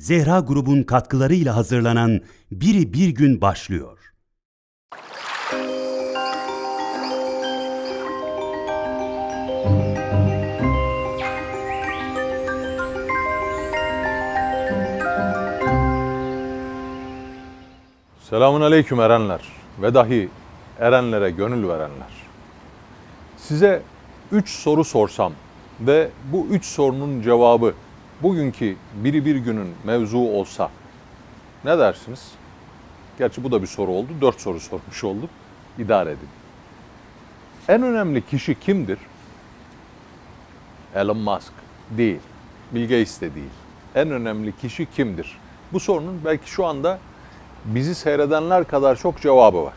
Zehra grubun katkılarıyla hazırlanan Biri Bir Gün başlıyor. Selamun aleyküm erenler ve dahi erenlere gönül verenler. Size üç soru sorsam ve bu üç sorunun cevabı bugünkü biri bir günün mevzu olsa ne dersiniz? Gerçi bu da bir soru oldu. Dört soru sormuş olduk. İdare edin. En önemli kişi kimdir? Elon Musk değil. Bill Gates de değil. En önemli kişi kimdir? Bu sorunun belki şu anda bizi seyredenler kadar çok cevabı var.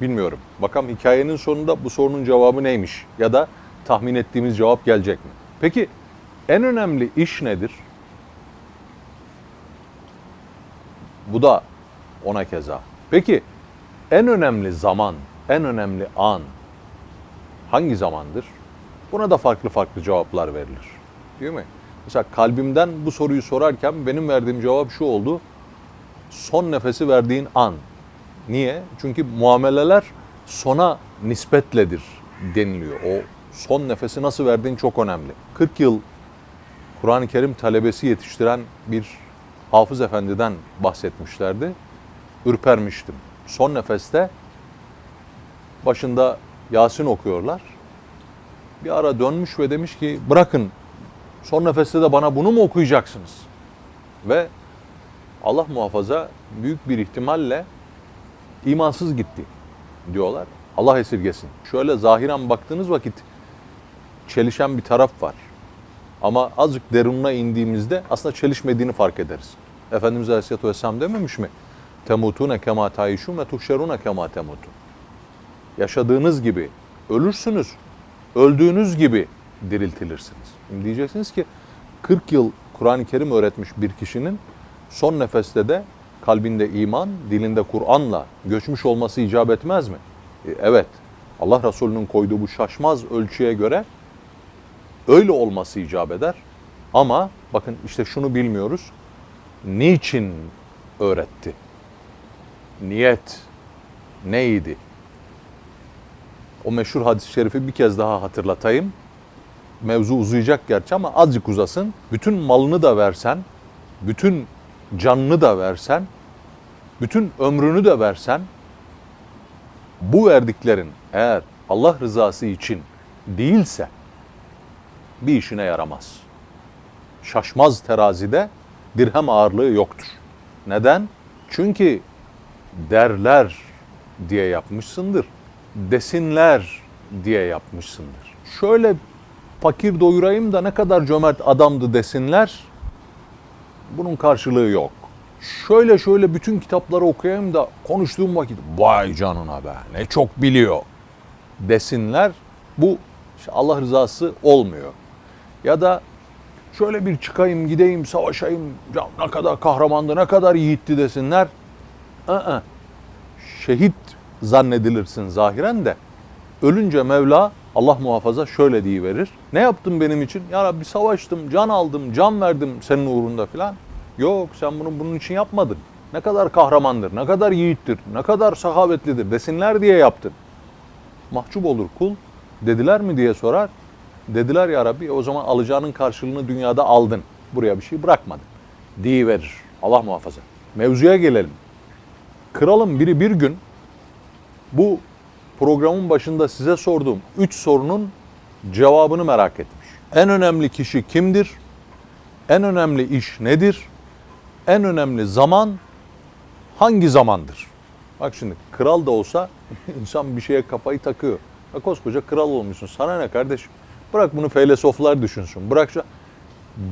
Bilmiyorum. Bakalım hikayenin sonunda bu sorunun cevabı neymiş? Ya da tahmin ettiğimiz cevap gelecek mi? Peki en önemli iş nedir? Bu da ona keza. Peki en önemli zaman, en önemli an hangi zamandır? Buna da farklı farklı cevaplar verilir. Değil mi? Mesela kalbimden bu soruyu sorarken benim verdiğim cevap şu oldu. Son nefesi verdiğin an. Niye? Çünkü muameleler sona nispetledir deniliyor. O son nefesi nasıl verdiğin çok önemli. 40 yıl Kur'an-ı Kerim talebesi yetiştiren bir hafız efendiden bahsetmişlerdi. Ürpermiştim. Son nefeste başında Yasin okuyorlar. Bir ara dönmüş ve demiş ki bırakın son nefeste de bana bunu mu okuyacaksınız? Ve Allah muhafaza büyük bir ihtimalle imansız gitti diyorlar. Allah esirgesin. Şöyle zahiren baktığınız vakit çelişen bir taraf var. Ama azıcık derununa indiğimizde aslında çelişmediğini fark ederiz. Efendimiz Aleyhisselatü Vesselam dememiş mi? Temutune kema tayişun ve tuhşerune kema temutun. Yaşadığınız gibi ölürsünüz, öldüğünüz gibi diriltilirsiniz. Şimdi diyeceksiniz ki 40 yıl Kur'an-ı Kerim öğretmiş bir kişinin son nefeste de kalbinde iman, dilinde Kur'an'la göçmüş olması icap etmez mi? E, evet. Allah Resulü'nün koyduğu bu şaşmaz ölçüye göre öyle olması icap eder. Ama bakın işte şunu bilmiyoruz. Niçin öğretti? Niyet neydi? O meşhur hadis-i şerifi bir kez daha hatırlatayım. Mevzu uzayacak gerçi ama azıcık uzasın. Bütün malını da versen, bütün canını da versen, bütün ömrünü de versen, bu verdiklerin eğer Allah rızası için değilse bir işine yaramaz. Şaşmaz terazide dirhem ağırlığı yoktur. Neden? Çünkü derler diye yapmışsındır. Desinler diye yapmışsındır. Şöyle fakir doyurayım da ne kadar cömert adamdı desinler. Bunun karşılığı yok. Şöyle şöyle bütün kitapları okuyayım da konuştuğum vakit vay canına be ne çok biliyor desinler. Bu işte Allah rızası olmuyor. Ya da şöyle bir çıkayım gideyim savaşayım ya ne kadar kahramandı ne kadar yiğitti desinler. Aa, şehit zannedilirsin zahiren de ölünce Mevla Allah muhafaza şöyle diye verir. Ne yaptın benim için? Ya Rabbi savaştım, can aldım, can verdim senin uğrunda filan. Yok sen bunu bunun için yapmadın. Ne kadar kahramandır, ne kadar yiğittir, ne kadar sahabetlidir desinler diye yaptın. Mahcup olur kul. Dediler mi diye sorar. Dediler ya Rabbi o zaman alacağının karşılığını dünyada aldın. Buraya bir şey bırakmadın. Diye verir. Allah muhafaza. Mevzuya gelelim. Kralın biri bir gün bu programın başında size sorduğum üç sorunun cevabını merak etmiş. En önemli kişi kimdir? En önemli iş nedir? En önemli zaman hangi zamandır? Bak şimdi kral da olsa insan bir şeye kafayı takıyor. Ya koskoca kral olmuşsun. Sana ne kardeşim? Bırak bunu filozoflar düşünsün. Bırak şu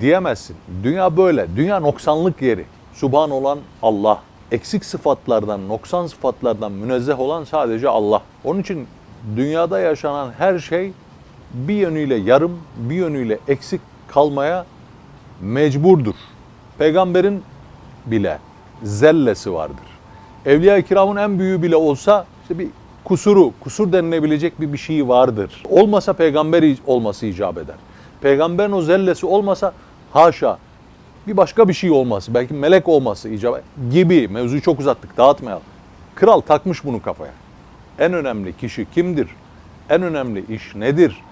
diyemezsin. Dünya böyle. Dünya noksanlık yeri. Subhan olan Allah. Eksik sıfatlardan, noksan sıfatlardan münezzeh olan sadece Allah. Onun için dünyada yaşanan her şey bir yönüyle yarım, bir yönüyle eksik kalmaya mecburdur. Peygamberin bile zellesi vardır. Evliya-i kiramın en büyüğü bile olsa işte bir kusuru, kusur denilebilecek bir bir şeyi vardır. Olmasa peygamber olması icap eder. Peygamberin o zellesi olmasa haşa bir başka bir şey olması, belki melek olması icap gibi mevzuyu çok uzattık dağıtmayalım. Kral takmış bunu kafaya. En önemli kişi kimdir? En önemli iş nedir?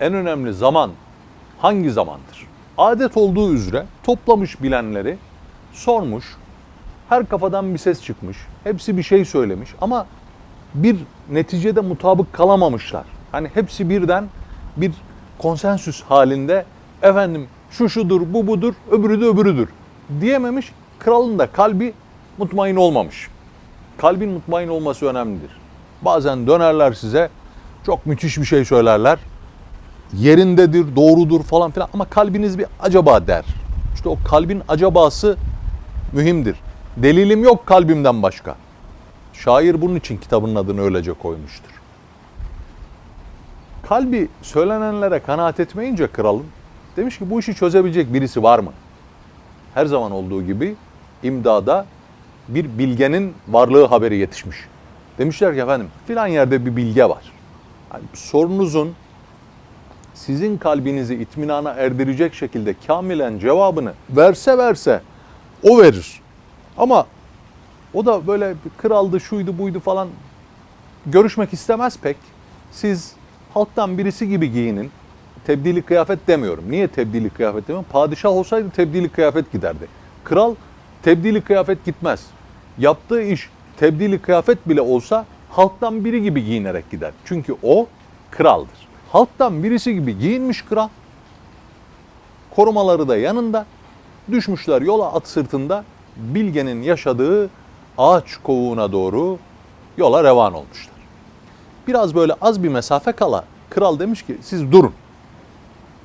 En önemli zaman hangi zamandır? Adet olduğu üzere toplamış bilenleri sormuş. Her kafadan bir ses çıkmış. Hepsi bir şey söylemiş ama bir neticede mutabık kalamamışlar. Hani hepsi birden bir konsensüs halinde efendim şu şudur, bu budur, öbürü de öbürüdür diyememiş. Kralın da kalbi mutmain olmamış. Kalbin mutmain olması önemlidir. Bazen dönerler size çok müthiş bir şey söylerler. Yerindedir, doğrudur falan filan ama kalbiniz bir acaba der. İşte o kalbin acabası mühimdir. Delilim yok kalbimden başka. Şair bunun için kitabının adını öylece koymuştur. Kalbi söylenenlere kanaat etmeyince kralın demiş ki bu işi çözebilecek birisi var mı? Her zaman olduğu gibi imdada bir bilgenin varlığı haberi yetişmiş. Demişler ki efendim filan yerde bir bilge var. Yani sorunuzun sizin kalbinizi itminana erdirecek şekilde kamilen cevabını verse verse o verir. Ama o da böyle kraldı, şuydu, buydu falan görüşmek istemez pek. Siz halktan birisi gibi giyinin. Tebdili kıyafet demiyorum. Niye tebdili kıyafet demiyorum? Padişah olsaydı tebdili kıyafet giderdi. Kral tebdili kıyafet gitmez. Yaptığı iş tebdili kıyafet bile olsa halktan biri gibi giyinerek gider. Çünkü o kraldır. Halktan birisi gibi giyinmiş kral. Korumaları da yanında. Düşmüşler yola at sırtında Bilge'nin yaşadığı ağaç kovuğuna doğru yola revan olmuşlar. Biraz böyle az bir mesafe kala kral demiş ki siz durun.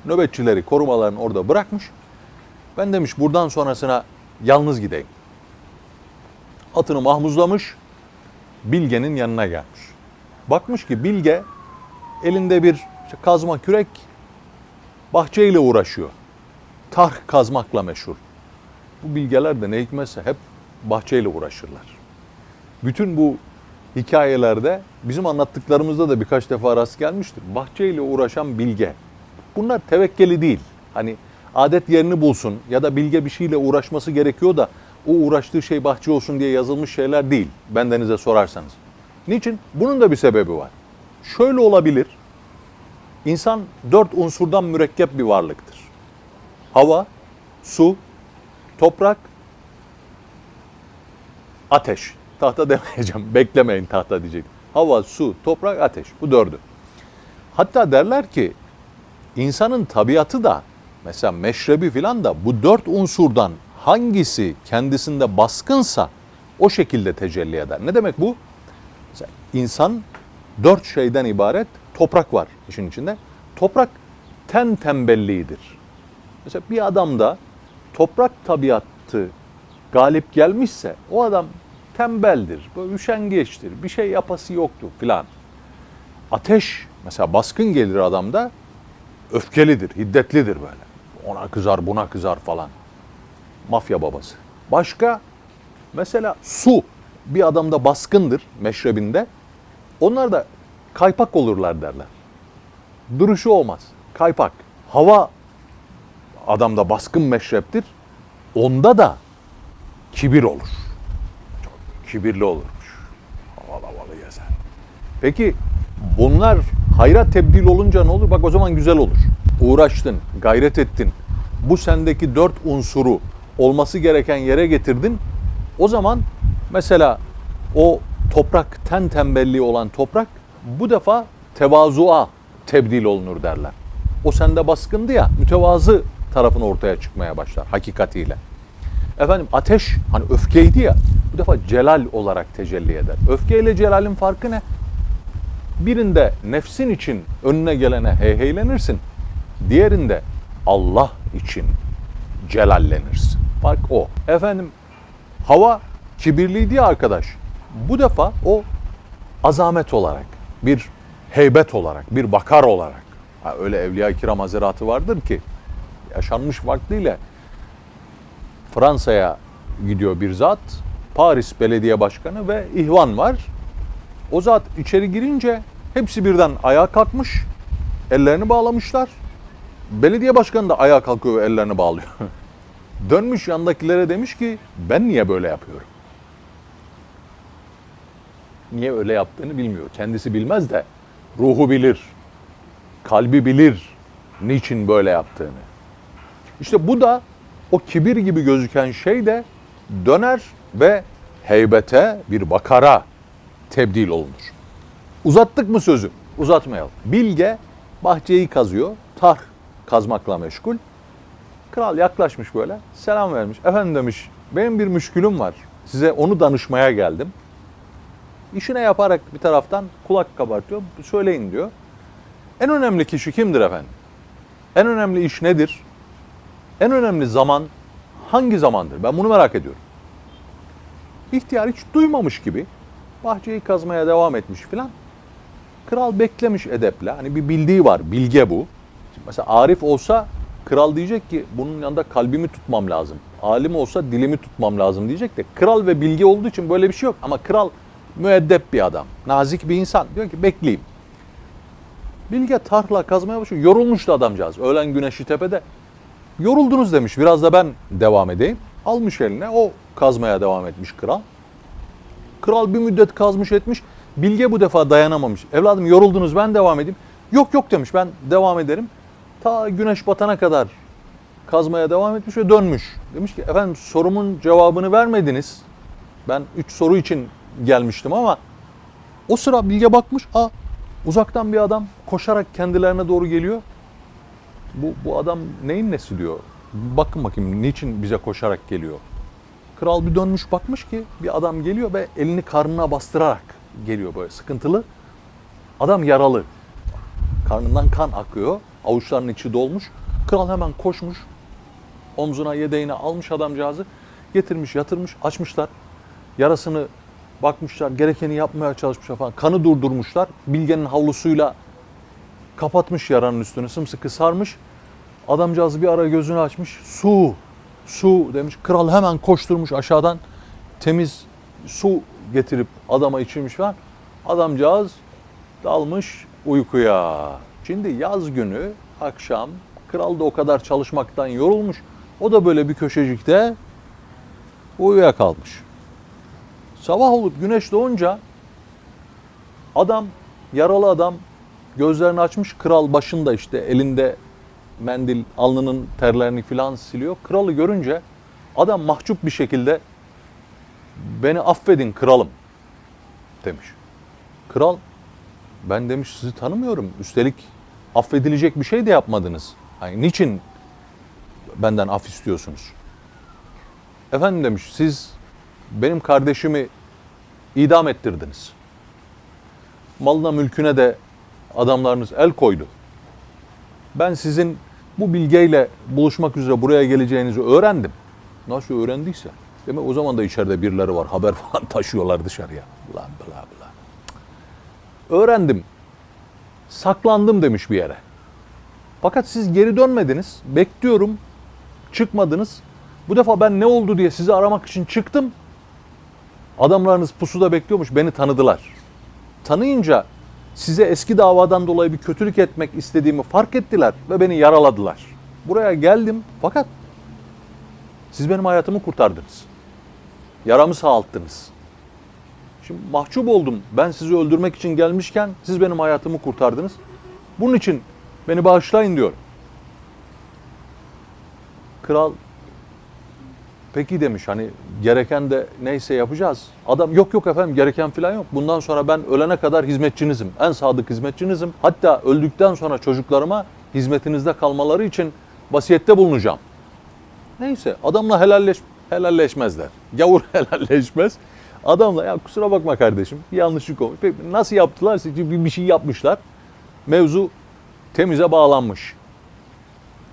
Nöbetçileri korumalarını orada bırakmış. Ben demiş buradan sonrasına yalnız gideyim. Atını mahmuzlamış. Bilge'nin yanına gelmiş. Bakmış ki Bilge elinde bir işte kazma kürek bahçeyle uğraşıyor. Tarh kazmakla meşhur. Bu bilgeler de ne hikmetse hep bahçeyle uğraşırlar. Bütün bu hikayelerde bizim anlattıklarımızda da birkaç defa rast gelmiştir. Bahçeyle uğraşan bilge. Bunlar tevekkeli değil. Hani adet yerini bulsun ya da bilge bir şeyle uğraşması gerekiyor da o uğraştığı şey bahçe olsun diye yazılmış şeyler değil. Bendenize sorarsanız. Niçin? Bunun da bir sebebi var. Şöyle olabilir. İnsan dört unsurdan mürekkep bir varlıktır. Hava, su, toprak, ateş. Tahta demeyeceğim. Beklemeyin tahta diyecek. Hava, su, toprak, ateş. Bu dördü. Hatta derler ki insanın tabiatı da mesela meşrebi filan da bu dört unsurdan hangisi kendisinde baskınsa o şekilde tecelli eder. Ne demek bu? Mesela insan dört şeyden ibaret toprak var işin içinde. Toprak ten tembelliğidir. Mesela bir adamda toprak tabiatı galip gelmişse o adam tembeldir, böyle üşengeçtir, bir şey yapası yoktur filan. Ateş mesela baskın gelir adamda öfkelidir, hiddetlidir böyle. Ona kızar, buna kızar falan. Mafya babası. Başka mesela su bir adamda baskındır meşrebinde. Onlar da kaypak olurlar derler. Duruşu olmaz. Kaypak. Hava adamda baskın meşreptir. Onda da kibir olur. Kibirli olurmuş. Havalı havalı gezer. Peki bunlar hayra tebdil olunca ne olur? Bak o zaman güzel olur. Uğraştın, gayret ettin. Bu sendeki dört unsuru olması gereken yere getirdin. O zaman mesela o toprak, ten tembelliği olan toprak bu defa tevazuğa tebdil olunur derler. O sende baskındı ya, mütevazı tarafın ortaya çıkmaya başlar hakikatiyle. Efendim ateş hani öfkeydi ya, bu defa celal olarak tecelli eder. Öfke ile celalin farkı ne? Birinde nefsin için önüne gelene heyheylenirsin. Diğerinde Allah için celallenirsin. Fark o. Efendim hava kibirliydi ya arkadaş. Bu defa o azamet olarak, bir heybet olarak, bir bakar olarak. Ha, öyle Evliya-i Kiram Haziratı vardır ki yaşanmış vaktiyle Fransa'ya gidiyor bir zat. Paris Belediye Başkanı ve İhvan var. O zat içeri girince hepsi birden ayağa kalkmış. Ellerini bağlamışlar. Belediye başkanı da ayağa kalkıyor ve ellerini bağlıyor. Dönmüş yandakilere demiş ki ben niye böyle yapıyorum? Niye öyle yaptığını bilmiyor. Kendisi bilmez de ruhu bilir. Kalbi bilir niçin böyle yaptığını. İşte bu da o kibir gibi gözüken şey de döner ve heybete bir bakara tebdil olunur. Uzattık mı sözü? Uzatmayalım. Bilge bahçeyi kazıyor. Tar kazmakla meşgul. Kral yaklaşmış böyle. Selam vermiş. Efendim demiş benim bir müşkülüm var. Size onu danışmaya geldim. İşine yaparak bir taraftan kulak kabartıyor. Söyleyin diyor. En önemli kişi kimdir efendim? En önemli iş nedir? En önemli zaman hangi zamandır? Ben bunu merak ediyorum. İhtiyar hiç duymamış gibi bahçeyi kazmaya devam etmiş filan. Kral beklemiş edeple. Hani bir bildiği var. Bilge bu. Şimdi mesela Arif olsa kral diyecek ki bunun yanında kalbimi tutmam lazım. Alim olsa dilimi tutmam lazım diyecek de kral ve bilge olduğu için böyle bir şey yok. Ama kral müeddep bir adam. Nazik bir insan. Diyor ki bekleyeyim. Bilge tarla kazmaya başlıyor. Yorulmuştu adamcağız. Öğlen güneşi tepede. Yoruldunuz demiş. Biraz da ben devam edeyim. Almış eline. O kazmaya devam etmiş kral. Kral bir müddet kazmış etmiş. Bilge bu defa dayanamamış. Evladım yoruldunuz ben devam edeyim. Yok yok demiş ben devam ederim. Ta güneş batana kadar kazmaya devam etmiş ve dönmüş. Demiş ki efendim sorumun cevabını vermediniz. Ben üç soru için gelmiştim ama o sıra Bilge bakmış. Aa uzaktan bir adam koşarak kendilerine doğru geliyor. Bu, bu adam neyin nesi diyor. Bakın bakayım niçin bize koşarak geliyor. Kral bir dönmüş bakmış ki bir adam geliyor ve elini karnına bastırarak geliyor böyle sıkıntılı. Adam yaralı. Karnından kan akıyor. Avuçlarının içi dolmuş. Kral hemen koşmuş. Omzuna yedeğini almış adamcağızı. Getirmiş yatırmış açmışlar. Yarasını bakmışlar. Gerekeni yapmaya çalışmışlar falan. Kanı durdurmuşlar. Bilgenin havlusuyla kapatmış yaranın üstünü sımsıkı sarmış. Adamcağız bir ara gözünü açmış. Su, su demiş. Kral hemen koşturmuş aşağıdan temiz su getirip adama içirmiş falan. Adamcağız dalmış uykuya. Şimdi yaz günü akşam kral da o kadar çalışmaktan yorulmuş. O da böyle bir köşecikte uyuyakalmış. Sabah olup güneş doğunca adam yaralı adam gözlerini açmış kral başında işte elinde mendil alnının terlerini filan siliyor. Kralı görünce adam mahcup bir şekilde beni affedin kralım demiş. Kral ben demiş sizi tanımıyorum. Üstelik affedilecek bir şey de yapmadınız. Hani niçin benden af istiyorsunuz? Efendim demiş siz benim kardeşimi idam ettirdiniz. Malına mülküne de adamlarınız el koydu. Ben sizin bu bilgeyle buluşmak üzere buraya geleceğinizi öğrendim. Nasıl öğrendiyse. Demek o zaman da içeride birileri var. Haber falan taşıyorlar dışarıya. Bla bla bla. Öğrendim. Saklandım demiş bir yere. Fakat siz geri dönmediniz. Bekliyorum. Çıkmadınız. Bu defa ben ne oldu diye sizi aramak için çıktım. Adamlarınız pusuda bekliyormuş. Beni tanıdılar. Tanıyınca size eski davadan dolayı bir kötülük etmek istediğimi fark ettiler ve beni yaraladılar. Buraya geldim fakat siz benim hayatımı kurtardınız. Yaramı sağalttınız. Şimdi mahcup oldum. Ben sizi öldürmek için gelmişken siz benim hayatımı kurtardınız. Bunun için beni bağışlayın diyor. Kral peki demiş hani gereken de neyse yapacağız. Adam yok yok efendim gereken falan yok. Bundan sonra ben ölene kadar hizmetçinizim. En sadık hizmetçinizim. Hatta öldükten sonra çocuklarıma hizmetinizde kalmaları için vasiyette bulunacağım. Neyse adamla helalleş helalleşmezler. Gavur helalleşmez. Adamla ya kusura bakma kardeşim yanlışlık olmuş. Peki nasıl yaptılar? Bir, bir şey yapmışlar. Mevzu temize bağlanmış.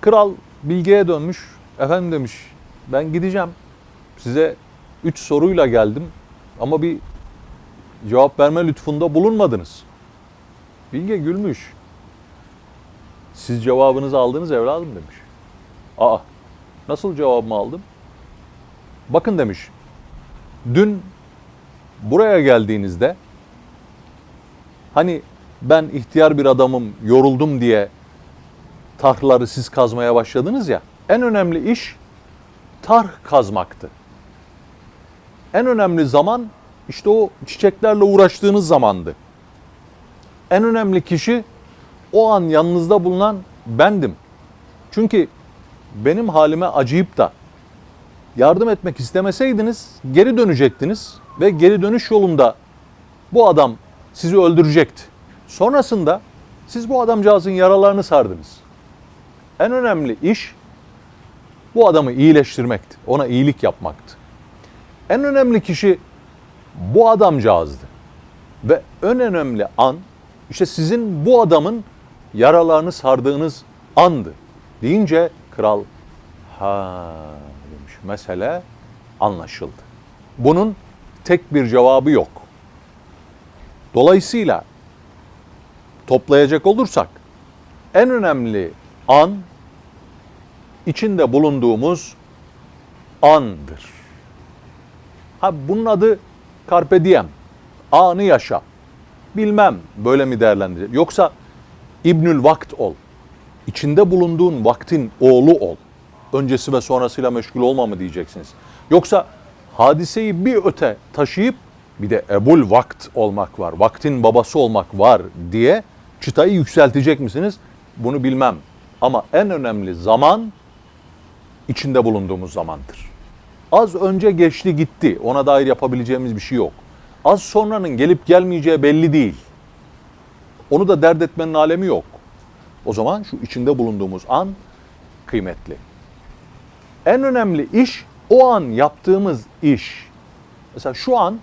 Kral bilgeye dönmüş. Efendim demiş ben gideceğim. Size üç soruyla geldim ama bir cevap verme lütfunda bulunmadınız. Bilge gülmüş. Siz cevabınızı aldınız evladım demiş. Aa nasıl cevabımı aldım? Bakın demiş. Dün buraya geldiğinizde hani ben ihtiyar bir adamım, yoruldum diye tarhları siz kazmaya başladınız ya. En önemli iş tarh kazmaktı. En önemli zaman işte o çiçeklerle uğraştığınız zamandı. En önemli kişi o an yanınızda bulunan bendim. Çünkü benim halime acıyıp da yardım etmek istemeseydiniz geri dönecektiniz ve geri dönüş yolunda bu adam sizi öldürecekti. Sonrasında siz bu adamcağızın yaralarını sardınız. En önemli iş bu adamı iyileştirmekti. Ona iyilik yapmaktı. En önemli kişi bu adamcağızdı. Ve en önemli an işte sizin bu adamın yaralarını sardığınız andı. Deyince kral ha demiş. Mesele anlaşıldı. Bunun tek bir cevabı yok. Dolayısıyla toplayacak olursak en önemli an içinde bulunduğumuz andır. Ha bunun adı carpe diem. Anı yaşa. Bilmem böyle mi değerlendirecek. Yoksa İbnül Vakt ol. İçinde bulunduğun vaktin oğlu ol. Öncesi ve sonrasıyla meşgul olma mı diyeceksiniz. Yoksa hadiseyi bir öte taşıyıp bir de Ebul Vakt olmak var, vaktin babası olmak var diye çıtayı yükseltecek misiniz? Bunu bilmem. Ama en önemli zaman içinde bulunduğumuz zamandır. Az önce geçti gitti. Ona dair yapabileceğimiz bir şey yok. Az sonranın gelip gelmeyeceği belli değil. Onu da dert etmenin alemi yok. O zaman şu içinde bulunduğumuz an kıymetli. En önemli iş o an yaptığımız iş. Mesela şu an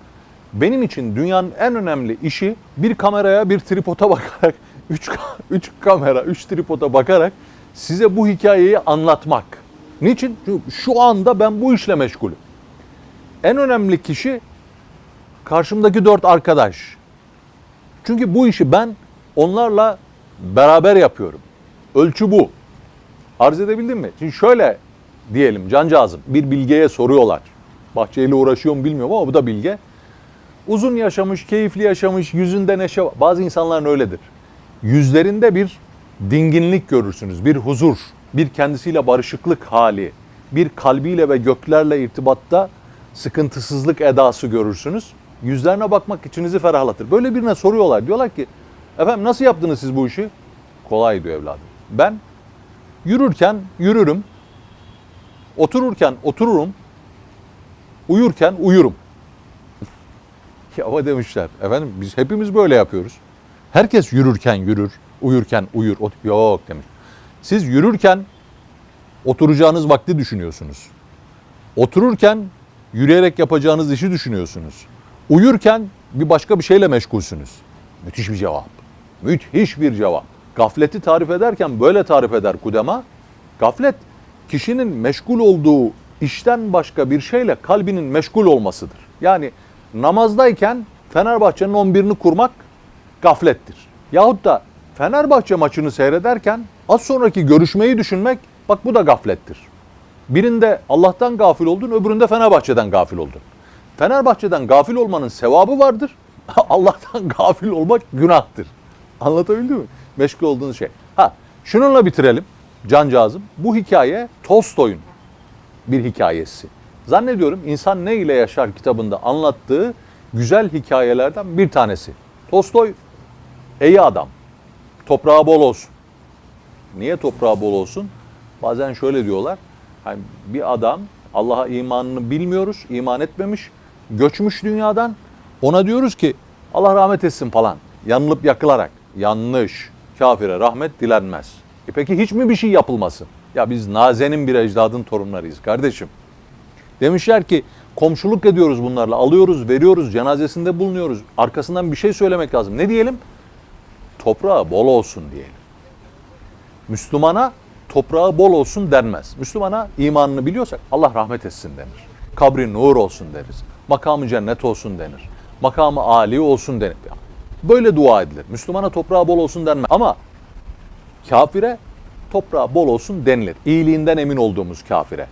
benim için dünyanın en önemli işi bir kameraya bir tripoda bakarak, üç, üç kamera, üç tripoda bakarak size bu hikayeyi anlatmak. Niçin? Şu anda ben bu işle meşgulüm. En önemli kişi karşımdaki dört arkadaş. Çünkü bu işi ben onlarla beraber yapıyorum. Ölçü bu. Arz edebildim mi? Şimdi şöyle diyelim cancağızım bir bilgeye soruyorlar. Bahçeyle uğraşıyor mu bilmiyorum ama bu da bilge. Uzun yaşamış, keyifli yaşamış, yüzünde neşe var. Bazı insanların öyledir. Yüzlerinde bir dinginlik görürsünüz, bir huzur, bir kendisiyle barışıklık hali, bir kalbiyle ve göklerle irtibatta sıkıntısızlık edası görürsünüz. Yüzlerine bakmak içinizi ferahlatır. Böyle birine soruyorlar. Diyorlar ki efendim nasıl yaptınız siz bu işi? Kolay diyor evladım. Ben yürürken yürürüm, otururken otururum, uyurken uyurum. ya ama demişler efendim biz hepimiz böyle yapıyoruz. Herkes yürürken yürür, uyurken uyur. Yok demiş. Siz yürürken oturacağınız vakti düşünüyorsunuz. Otururken yürüyerek yapacağınız işi düşünüyorsunuz. Uyurken bir başka bir şeyle meşgulsünüz. Müthiş bir cevap. Müthiş bir cevap. Gafleti tarif ederken böyle tarif eder Kudema. Gaflet kişinin meşgul olduğu işten başka bir şeyle kalbinin meşgul olmasıdır. Yani namazdayken Fenerbahçe'nin 11'ini kurmak gaflettir. Yahut da Fenerbahçe maçını seyrederken az sonraki görüşmeyi düşünmek bak bu da gaflettir. Birinde Allah'tan gafil oldun, öbüründe Fenerbahçe'den gafil oldun. Fenerbahçe'den gafil olmanın sevabı vardır. Allah'tan gafil olmak günahtır. Anlatabildim mi? Meşgul olduğunuz şey. Ha, şununla bitirelim cancağızım. Bu hikaye Tolstoy'un bir hikayesi. Zannediyorum İnsan Ne ile Yaşar kitabında anlattığı güzel hikayelerden bir tanesi. Tolstoy iyi adam. Toprağı bol olsun. Niye toprağı bol olsun? Bazen şöyle diyorlar. Hani bir adam Allah'a imanını bilmiyoruz, iman etmemiş, göçmüş dünyadan. Ona diyoruz ki Allah rahmet etsin falan. Yanılıp yakılarak. Yanlış. Kafire rahmet dilenmez. E peki hiç mi bir şey yapılmasın? Ya biz Naze'nin bir ecdadın torunlarıyız kardeşim. Demişler ki komşuluk ediyoruz bunlarla. Alıyoruz, veriyoruz, cenazesinde bulunuyoruz. Arkasından bir şey söylemek lazım. Ne diyelim? Toprağı bol olsun diyelim. Müslümana toprağı bol olsun denmez. Müslümana imanını biliyorsak Allah rahmet etsin denir. Kabri nur olsun deriz. Makamı cennet olsun denir. Makamı âli olsun denir. Böyle dua edilir. Müslümana toprağı bol olsun denmez. Ama kafire toprağı bol olsun denilir. İyiliğinden emin olduğumuz kafire.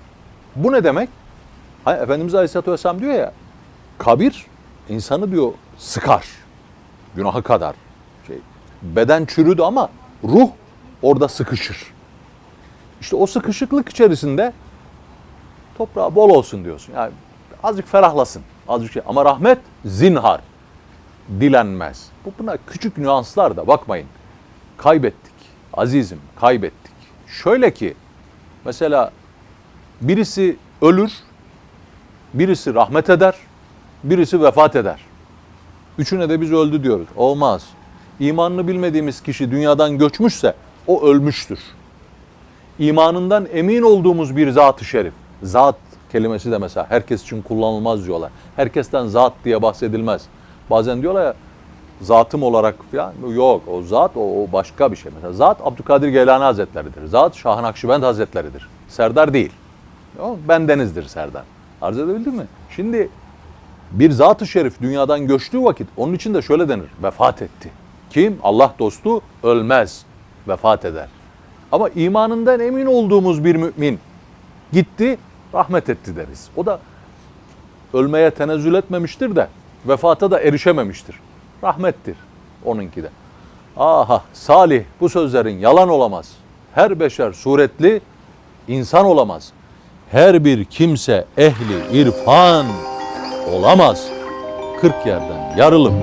Bu ne demek? Hani Efendimiz Aleyhisselatü Vesselam diyor ya, kabir insanı diyor sıkar. Günaha kadar. Beden çürüdü ama ruh orada sıkışır. İşte o sıkışıklık içerisinde Toprağı bol olsun diyorsun. Yani azıcık ferahlasın. Azıcık şey. Ama rahmet zinhar. Dilenmez. Bu buna küçük nüanslar da bakmayın. Kaybettik. Azizim kaybettik. Şöyle ki mesela birisi ölür, birisi rahmet eder, birisi vefat eder. Üçüne de biz öldü diyoruz. Olmaz. İmanını bilmediğimiz kişi dünyadan göçmüşse o ölmüştür. İmanından emin olduğumuz bir zat-ı şerif. Zat kelimesi de mesela herkes için kullanılmaz diyorlar. Herkesten zat diye bahsedilmez. Bazen diyorlar ya zatım olarak falan yok o zat o, o başka bir şey. Mesela zat Abdülkadir Geylani Hazretleri'dir. Zat Şah Nakşibend Hazretleri'dir. Serdar değil. O bendenizdir Serdar. Arz edebildim mi? Şimdi bir zat-ı şerif dünyadan göçtüğü vakit onun için de şöyle denir. Vefat etti. Kim? Allah dostu ölmez. Vefat eder. Ama imanından emin olduğumuz bir mümin gitti, rahmet etti deriz. O da ölmeye tenezzül etmemiştir de vefata da erişememiştir. Rahmettir onunki de. Aha Salih bu sözlerin yalan olamaz. Her beşer suretli insan olamaz. Her bir kimse ehli irfan olamaz. Kırk yerden yarılım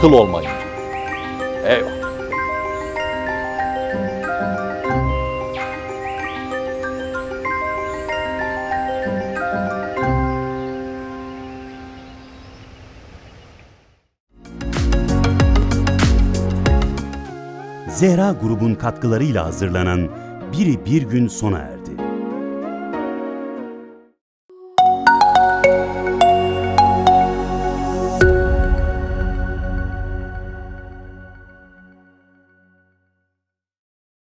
kıl olmayınca. Eyvallah. Zehra grubun katkılarıyla hazırlanan Biri Bir Gün sona erdi.